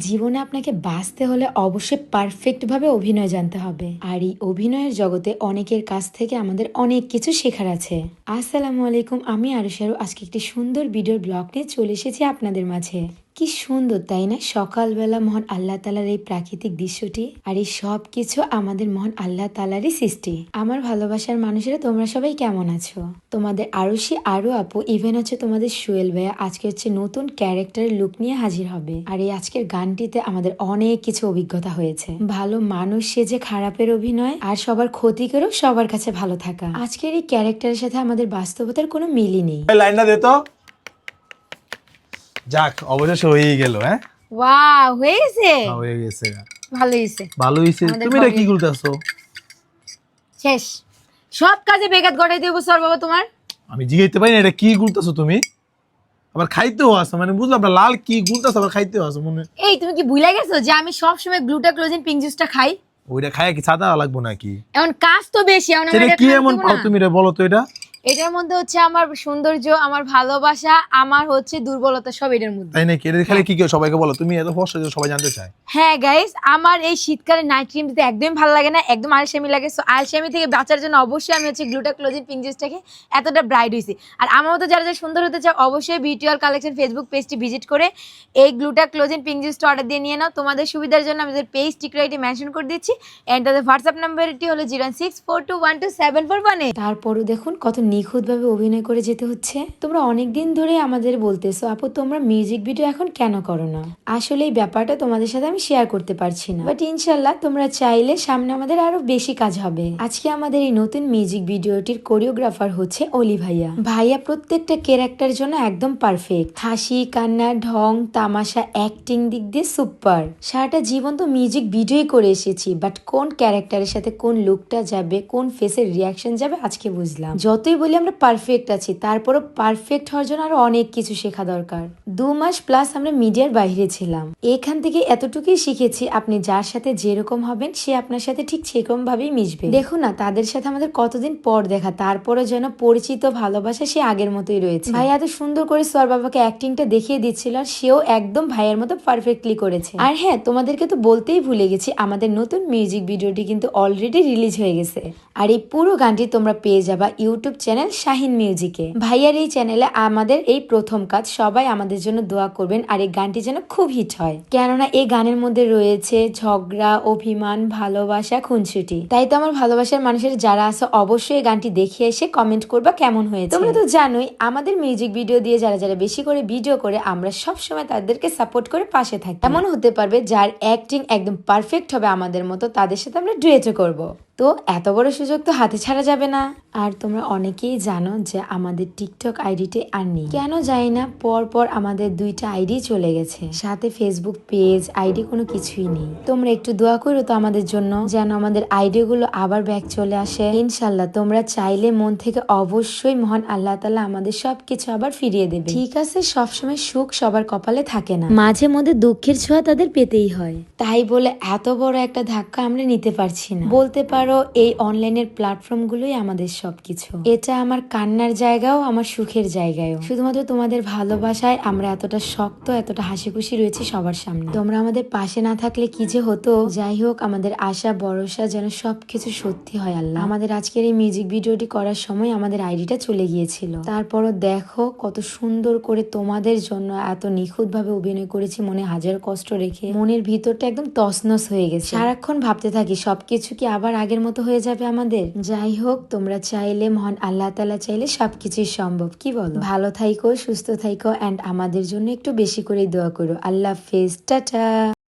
জীবনে আপনাকে বাঁচতে হলে অবশ্যই পারফেক্ট ভাবে অভিনয় জানতে হবে। আর এই অভিনয়ের জগতে অনেকের কাছ থেকে আমাদের অনেক কিছু শেখার আছে। আসসালামু আলাইকুম, আমি আরুষারু আজকে একটি সুন্দর ভিডিওর ব্লগ নিয়ে চলে এসেছি আপনাদের মাঝে। কি সুন্দর, তাই না? সকালবেলা মহান আল্লাহ তালার এই প্রাকৃতিক দৃশ্যটি আর এই সব কিছু আমাদের মহান আল্লাহ তালারই সৃষ্টি। আমার ভালোবাসার মানুষেরা, তোমরা সবাই কেমন আছো? তোমাদের আরুষি আরও আপু ইভেন হচ্ছে তোমাদের সুয়েল ভাইয়া, আজকে হচ্ছে নতুন ক্যারেক্টারের লুক নিয়ে হাজির হবে। আর এই আজকের গানটিতে আমাদের অনেক কিছু অভিজ্ঞতা হয়েছে। ভালো মানুষ সে যে খারাপের অভিনয় আর সবার ক্ষতি করেও সবার কাছে ভালো থাকা। আজকের এই ক্যারেক্টারের সাথে আমাদের বাস্তবতার কোনো মিলই নেই। লাইনটা দে যাক অবশেষে হয়েই গেল হ্যাঁ? ওয়াও হয়ে গেছে হ্যাঁ, হয়ে গেছে। ভালো হয়েছে। ভালো হয়েছে। তুমি এটা কি করতেছো? শেষ। সব কাজে বেগাত গড়াই দেবো স্যার বাবা তোমার? আমি জিগাইতে পারি না এটা কি গুলতেছো তুমি? আবার খাইতেও আসো মানে বুঝলাম না লাল কি গুলতেছো আবার খাইতেও আসো মনে এই তুমি কি ভুলে গেছো যে আমি সব সময় গ্লুটা ক্লোজিন পিঙ্ক জুসটা খাই? ওইটা খাই কি সাদা লাগবো নাকি? এমন কাজ তো বেশি আমার কি এমন পাও তুমি রে বলো তো এটা। এটার মধ্যে হচ্ছে আমার সৌন্দর্য আমার ভালোবাসা আমার হচ্ছে দুর্বলতা সব এটার মধ্যে। তাই নাকি? এটা খেলে কি কেউ সবাইকে বলো? তুমি এত ফসল সবাই জানতে চায়। হ্যাঁ গাইস আমার এই শীতকালে নাইট ক্রিম দিতে একদমই ভালো লাগে না একদম আলসেমি লাগে। সো আলসেমি থেকে বাঁচার জন্য অবশ্যই আমি হচ্ছে গ্লুটা ক্লোজিন পিঙ্ক জুসটাকে এতটা ব্রাইট হয়েছি। আর আমার মতো যারা যারা সুন্দর হতে চায় অবশ্যই বিউটিওয়াল কালেকশন ফেসবুক পেজটি ভিজিট করে এই গ্লুটা ক্লোজিন পিঙ্ক জুসটা অর্ডার দিয়ে নিয়ে নাও। তোমাদের সুবিধার জন্য আমাদের পেজ টিকরাইটি মেনশন করে দিচ্ছি। অ্যান্ড তাদের হোয়াটসঅ্যাপ নাম্বারটি হলো zero six four two one two seven four one তারপরও দেখুন কত নিখুঁতভাবে অভিনয় করে যেতে হচ্ছে? তোমরা অনেক দিন ধরে আমাদের বলতেছো, আপু, তোমরা মিউজিক ভিডিও এখন কেন করো না? আসলে এই ব্যাপারটা তোমাদের সাথে আমি শেয়ার করতে পারছি না। বাট ইনশাল্লাহ তোমরা চাইলে সামনে আমাদের আরও বেশি কাজ হবে। আজকে আমাদের এই নতুন মিউজিক ভিডিওটির কোরিওগ্রাফার হচ্ছে অলি ভাইয়া। ভাইয়া প্রত্যেকটা ক্যারেক্টার জন্য একদম পারফেক্ট হাসি, কান্না, ঢং, তামাশা অ্যাক্টিং দিক দিয়ে সুপার সারাটা জীবন তো মিউজিক ভিডিওই করে এসেছি বাট কোন ক্যারেক্টারের সাথে কোন লুকটা যাবে, কোন ফেসের রিয়াকশন যাবে, আজকে বুঝলাম। যতই বলি আমরা পারফেক্ট আছি। তারপরও পারফেক্ট হওয়ার জন্য আরও অনেক কিছু শেখা দরকার। দু মাস প্লাস আমরা মিডিয়ার বাইরে ছিলাম। এখান থেকে এতটুকুই শিখেছি, আপনি যার সাথে যেরকম হবেন, সে আপনার সাথে ঠিক সেরকম ভাবেই মিশবে। দেখুন না, তাদের সাথে আমাদের কতদিন পর দেখা তারপরে যেন পরিচিত ভালোবাসা সে আগের মতোই রয়েছে। ভাই এত সুন্দর করে সোয়ার বাবাকে অ্যাক্টিংটা দেখিয়ে দিচ্ছিল আর সেও একদম ভাইয়ের মতো পারফেক্টলি করেছে। আর হ্যাঁ তোমাদেরকে তো বলতেই ভুলে গেছি, আমাদের নতুন মিউজিক ভিডিওটি কিন্তু অলরেডি রিলিজ হয়ে গেছে। আর এই পুরো গানটি তোমরা পেয়ে যাবা ইউটিউব চ্যানেল শাহিন মিউজিকে। ভাইয়ার এই চ্যানেলে আমাদের এই প্রথম কাজ, সবাই আমাদের জন্য দোয়া করবেন আর এই গানটি যেন খুব হিট হয়। কেননা এই গানের মধ্যে রয়েছে ঝগড়া, অভিমান, ভালোবাসা, খুনসুটি। তাই তো আমার ভালোবাসার মানুষের যারা আছে, অবশ্যই এই গানটি দেখে এসে কমেন্ট করবা কেমন হয়েছে। তোমরা তো জানোই, আমাদের মিউজিক ভিডিও দিয়ে যারা যারা বেশি করে ভিডিও করে, আমরা সব সময় তাদেরকে সাপোর্ট করে পাশে থাকি। এমন হতে পারবে, যার অ্যাক্টিং একদম পারফেক্ট হবে আমাদের মতো, তাদের সাথে আমরা ডুয়েটও করব। তো এত বড় সুযোগ তো হাতে ছাড়া যাবে না। আর তোমরা অনেকেই জানো যে আমাদের টিকটক আইডিতে আর নেই। কেন জানি না পর পর আমাদের দুইটা আইডি চলে গেছে। সাথে ফেসবুক পেজ আইডি কোনো কিছুই নেই। তোমরা একটু দোয়া করো তো আমাদের জন্য যেন আমাদের আইডিগুলো আবার ব্যাক চলে আসে। ইনশাল্লাহ তোমরা চাইলে মন থেকে অবশ্যই মহান আল্লাহ তালা আমাদের সবকিছু আবার ফিরিয়ে দেবে। ঠিক আছে, সবসময় সুখ সবার কপালে থাকে না। মাঝে মধ্যে দুঃখের ছোঁয়া তাদের পেতেই হয়। তাই বলে এত বড় একটা ধাক্কা আমরা নিতে পারছি না। বলতে পারো এই অনলাইনের প্ল্যাটফর্ম গুলোই আমাদের সবকিছু। এটা আমার কান্নার জায়গাও, আমার সুখের জায়গায়ও। শুধুমাত্র তোমাদের ভালোবাসায় আমরা এতটা শক্ত, এতটা হাসি খুশি রয়েছি সবার সামনে। তোমরা আমাদের পাশে না থাকলে কি যে হতো? যাই হোক, আমাদের আশা, ভরসা যেন সবকিছু সত্যি হয় আল্লাহ। আমাদের আজকের এই মিউজিক ভিডিওটি করার সময় আমাদের আইডিটা চলে গিয়েছিল। তারপরও দেখো কত সুন্দর করে তোমাদের জন্য এত নিখুঁত ভাবে অভিনয় করেছি, মনে হাজার কষ্ট রেখে। মনের ভিতরটা একদম তসনস হয়ে গেছে। সারাক্ষণ ভাবতে থাকি, সবকিছু কি আবার আগের মতো হয়ে যাবে আমাদের? যাই হোক, তোমরা চাইলে মহান আল্লাহ তালা চাইলে সবকিছুই সম্ভব। কি বলো? ভালো থাইকো, সুস্থ থাইকো অ্যান্ড আমাদের জন্য একটু বেশি করে দোয়া করো। আল্লাহ হাফেজ। টাটা।